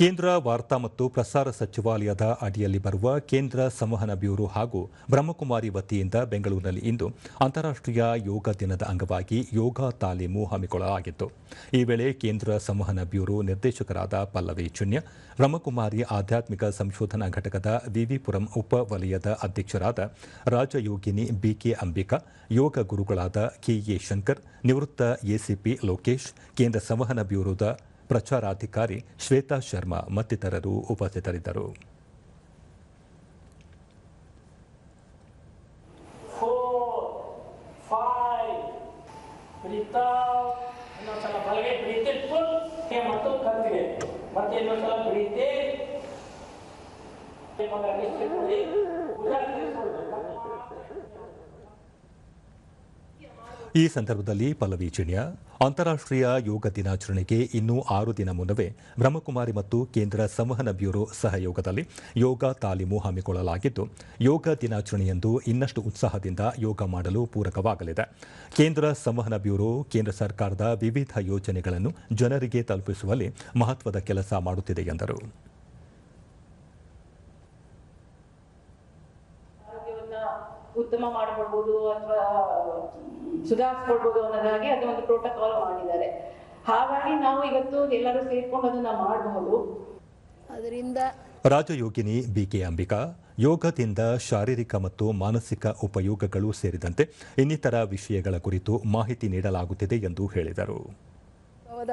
ಕೇಂದ್ರ ವಾರ್ತಾ ಮತ್ತು ಪ್ರಸಾರ ಸಚಿವಾಲಯದ ಅಡಿಯಲ್ಲಿ ಬರುವ ಕೇಂದ್ರ ಸಂವಹನ ಬ್ಯೂರೋ ಹಾಗೂ ಬ್ರಹ್ಮಕುಮಾರಿ ವತಿಯಿಂದ ಬೆಂಗಳೂರಿನಲ್ಲಿ ಇಂದು ಅಂತಾರಾಷ್ಟ್ರೀಯ ಯೋಗ ದಿನದ ಅಂಗವಾಗಿ ಯೋಗ ತಾಲೀಮು ಹಮ್ಮಿಕೊಳ್ಳಲಾಗಿತ್ತು. ಈ ವೇಳೆ ಕೇಂದ್ರ ಸಂವಹನ ಬ್ಯೂರೋ ನಿರ್ದೇಶಕರಾದ ಪಲ್ಲವಿ ಚುನ್ಯ ಬ್ರಹ್ಮಕುಮಾರಿ ಆಧ್ಯಾತ್ಮಿಕ ಸಂಶೋಧನಾ ಘಟಕದ ವಿವಿಪುರಂ ಉಪ ವಲಯದ ಅಧ್ಯಕ್ಷರಾದ ರಾಜಯೋಗಿನಿ ಬಿಕೆ ಅಂಬಿಕಾ, ಯೋಗ ಗುರುಗಳಾದ ಕೆಎ ಶಂಕರ್, ನಿವೃತ್ತ ಎಸಿಪಿ ಲೋಕೇಶ್, ಕೇಂದ್ರ ಸಂವಹನ ಬ್ಯೂರೋದ ಪ್ರಚಾರಾಧಿಕಾರಿ ಶ್ವೇತಾ ಶರ್ಮಾ ಮತ್ತಿತರರು ಉಪಸ್ಥಿತರಿದ್ದರು. Four, ಈ ಸಂದರ್ಭದಲ್ಲಿ ಪಲ್ಲವಿ ಚಿಣ್ಯ ಅಂತಾರಾಷ್ಟ್ರೀಯ ಯೋಗ ದಿನಾಚರಣೆಗೆ ಇನ್ನೂ ಆರು ದಿನ ಮುನ್ನವೇ ಬ್ರಹ್ಮಕುಮಾರಿ ಮತ್ತು ಕೇಂದ್ರ ಸಂವಹನ ಬ್ಯೂರೋ ಸಹಯೋಗದಲ್ಲಿ ಯೋಗ ತಾಲೀಮು ಹಮ್ಮಿಕೊಳ್ಳಲಾಗಿದ್ದು, ಯೋಗ ದಿನಾಚರಣೆಯಂದು ಇನ್ನಷ್ಟು ಉತ್ಸಾಹದಿಂದ ಯೋಗ ಮಾಡಲು ಪೂರಕವಾಗಲಿದೆ. ಕೇಂದ್ರ ಸಂವಹನ ಬ್ಯೂರೋ, ಕೇಂದ್ರ ಸರ್ಕಾರದ ವಿವಿಧ ಯೋಜನೆಗಳನ್ನು ಜನರಿಗೆ ತಲುಪಿಸುವಲ್ಲಿ ಮಹತ್ವದ ಕೆಲಸ ಮಾಡುತ್ತಿದೆ ಎಂದರು. ಉತ್ತಮ ಮಾಡಿಕೊಳ್ಬೋದು ಅಥವಾ ಸುಧಾರಿಸ್ಕೊಳ್ಬಹುದು ಅನ್ನೋದಾಗಿ ಒಂದು ಪ್ರೋಟೋಕಾಲ್ ಮಾಡಿದ್ದಾರೆ. ಹಾಗಾಗಿ ನಾವು ಇವತ್ತು ಎಲ್ಲರೂ ಸೇರ್ಕೊಂಡು ಅದನ್ನ ಮಾಡಬಹುದು. ಅದರಿಂದ ರಾಜಯೋಗಿನಿ ಬಿಕೆ ಅಂಬಿಕಾ ಯೋಗದಿಂದ ಶಾರೀರಿಕ ಮತ್ತು ಮಾನಸಿಕ ಉಪಯೋಗಗಳು ಸೇರಿದಂತೆ ಇನ್ನಿತರ ವಿಷಯಗಳ ಕುರಿತು ಮಾಹಿತಿ ನೀಡಲಾಗುತ್ತಿದೆ ಎಂದು ಹೇಳಿದರು.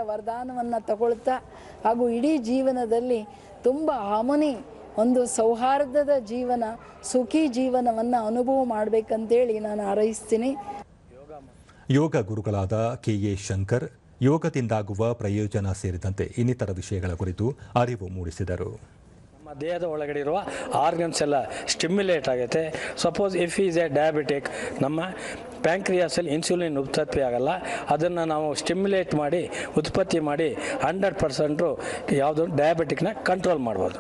ವರದಾನವನ್ನು ತಗೊಳ್ತಾ ಹಾಗೂ ಇಡೀ ಜೀವನದಲ್ಲಿ ತುಂಬ ಹಾಮನಿ ಒಂದು ಸೌಹಾರ್ದದ ಜೀವನ ಸುಖಿ ಜೀವನವನ್ನು ಅನುಭವ ಮಾಡಬೇಕಂತೇಳಿ ನಾನು ಹಾರೈಸ್ತೀನಿ ಯೋಗ ಗುರುಗಳಾದ ಕೆ ಎ ಶಂಕರ್ ಯೋಗದಿಂದಾಗುವ ಪ್ರಯೋಜನ ಸೇರಿದಂತೆ ಇನ್ನಿತರ ವಿಷಯಗಳ ಕುರಿತು ಅರಿವು ಮೂಡಿಸಿದರು. ನಮ್ಮ ದೇಹದ ಒಳಗಡೆ ಇರುವ ಆರ್ಗನ್ಸ್ ಎಲ್ಲ ಸ್ಟಿಮ್ಯುಲೇಟ್ ಆಗುತ್ತೆ suppose if is a diabetic ನಮ್ಮ ಪ್ಯಾಂಕ್ರಿಯಾಸಲ್ಲಿ ಇನ್ಸುಲಿನ್ ಉತ್ಪತ್ತಿ ಆಗಲ್ಲ. ಅದನ್ನು ನಾವು ಸ್ಟಿಮ್ಯುಲೇಟ್ ಮಾಡಿ ಉತ್ಪತ್ತಿ ಮಾಡಿ ಹಂಡ್ರೆಡ್ ಪರ್ಸೆಂಟು ಯಾವುದು ಡಯಾಬಿಟಿಕ್ನ ಕಂಟ್ರೋಲ್ ಮಾಡ್ಬೋದು.